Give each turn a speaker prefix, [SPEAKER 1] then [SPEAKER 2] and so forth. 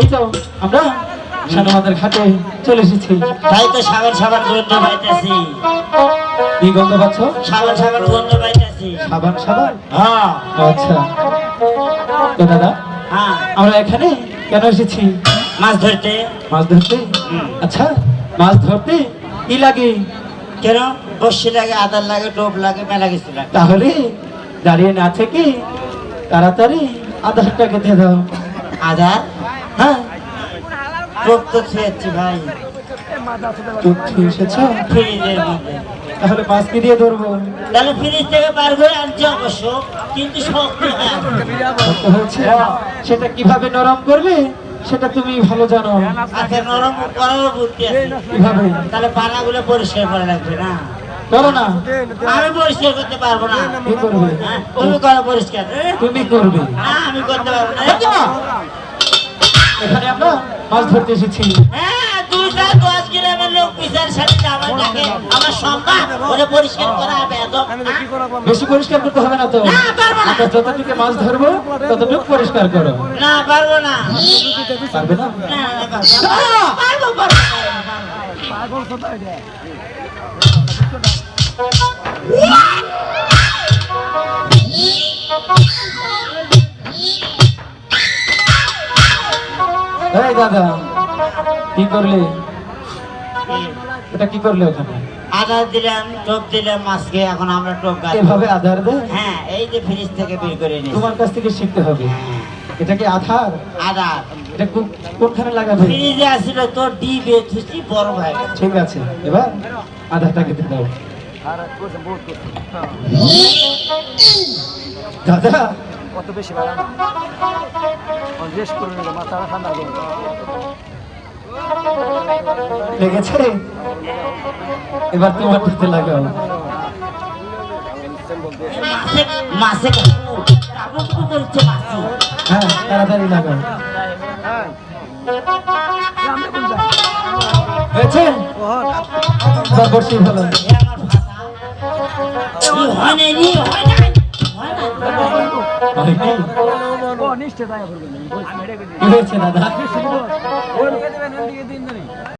[SPEAKER 1] এই তো আমরা সানমাদের ঘাটে চলে এসেছি।
[SPEAKER 2] তাই তো সাবান সাবান গন্ধ পাইতেছি।
[SPEAKER 1] কি গন্ধ পাচ্ছ?
[SPEAKER 2] সাবান সাবান গন্ধ পাইতেছি।
[SPEAKER 1] সাবান সাবান?
[SPEAKER 2] হ্যাঁ।
[SPEAKER 1] আচ্ছা। তো দাদা
[SPEAKER 2] হ্যাঁ।
[SPEAKER 1] আমরা এখানে কেন এসেছি?
[SPEAKER 2] মাছ ধরতে।
[SPEAKER 1] মাছ ধরতে? আচ্ছা মাছ ধরতে কি লাগে?
[SPEAKER 2] কেন? বসি লাগে আদার লাগে টোপ লাগে মেলা কিছু লাগে।
[SPEAKER 1] তাহলে দাঁড়িয়ে না থেকে তাড়াতাড়ি আধারটা কেটে দাও।
[SPEAKER 2] আদার
[SPEAKER 1] হ্যাঁ?
[SPEAKER 2] টোপ তো ভাই।
[SPEAKER 1] দুধ খেয়ে এসেছ
[SPEAKER 2] ফ্রিজের মধ্যে
[SPEAKER 1] তাহলে মাছ কি দিয়ে ধরবো?
[SPEAKER 2] তাহলে ফ্রিজ থেকে বার করে আনছি অবশ্য কিন্তু শক্ত
[SPEAKER 1] সেটা কীভাবে নরম করবে? সেটা তুমি ভালো জানো।
[SPEAKER 2] আচ্ছা নরম করারও বুদ্ধি আছে।
[SPEAKER 1] কীভাবে?
[SPEAKER 2] তাহলে পানাগুলো পরিষ্কার করা লাগবে না?
[SPEAKER 1] করো না।
[SPEAKER 2] আমি পরিষ্কার করতে পারব না।
[SPEAKER 1] কি করবে?
[SPEAKER 2] হ্যাঁ, তুমি করো পরিষ্কার।
[SPEAKER 1] তুমি করবে।
[SPEAKER 2] না আমি করতে পারব না,
[SPEAKER 1] এখানে আমরা মাছ ধরতে এসেছি।
[SPEAKER 2] হ্যাঁ দুইটা দশ গ্রামের লোক বিচার সাথে আমার ডাকে আমার সম্মান ওটা পরিষ্কার করা হবে
[SPEAKER 1] বেশি পরিষ্কার করতে হবে না তো। আমরা যতটুকু মাছ ধরবো ততটুকু পরিষ্কার করো
[SPEAKER 2] না পারব না।
[SPEAKER 1] পারবে না?
[SPEAKER 2] না, না, পারব পারব, পারব,
[SPEAKER 1] এই দাদা কি করলে? এটা কি করলে ওখানে?
[SPEAKER 2] আদা দিলাম টোপ দিলাম মাছকে এখন আমরা টোপ গাছ
[SPEAKER 1] এভাবে আধার দে
[SPEAKER 2] হ্যাঁ এই যে ফ্রিজ থেকে বের করে নিই
[SPEAKER 1] তোমার কাছ থেকে শিখতে হবে। এটা কি আধার?
[SPEAKER 2] আদা
[SPEAKER 1] এটা কোনখানে লাগাবে?
[SPEAKER 2] ফ্রিজে আসছিল তোর ডিবে থুচি বড় ভাই।
[SPEAKER 1] ঠিক আছে এবার আধারটা কেটে দাও। দাদা!
[SPEAKER 3] কত বেশি বাড়ানো? রেস্ট করে নিল মাথা ঠান্ডা করবে
[SPEAKER 1] লেগেছে? এবার তোমার দিতে লাগাও
[SPEAKER 2] মাছে
[SPEAKER 1] হ্যাঁ তাড়াতাড়ি লাগাও। হয়েছে? ভালো
[SPEAKER 2] হয়
[SPEAKER 3] নিশ্চয়
[SPEAKER 1] দাদা।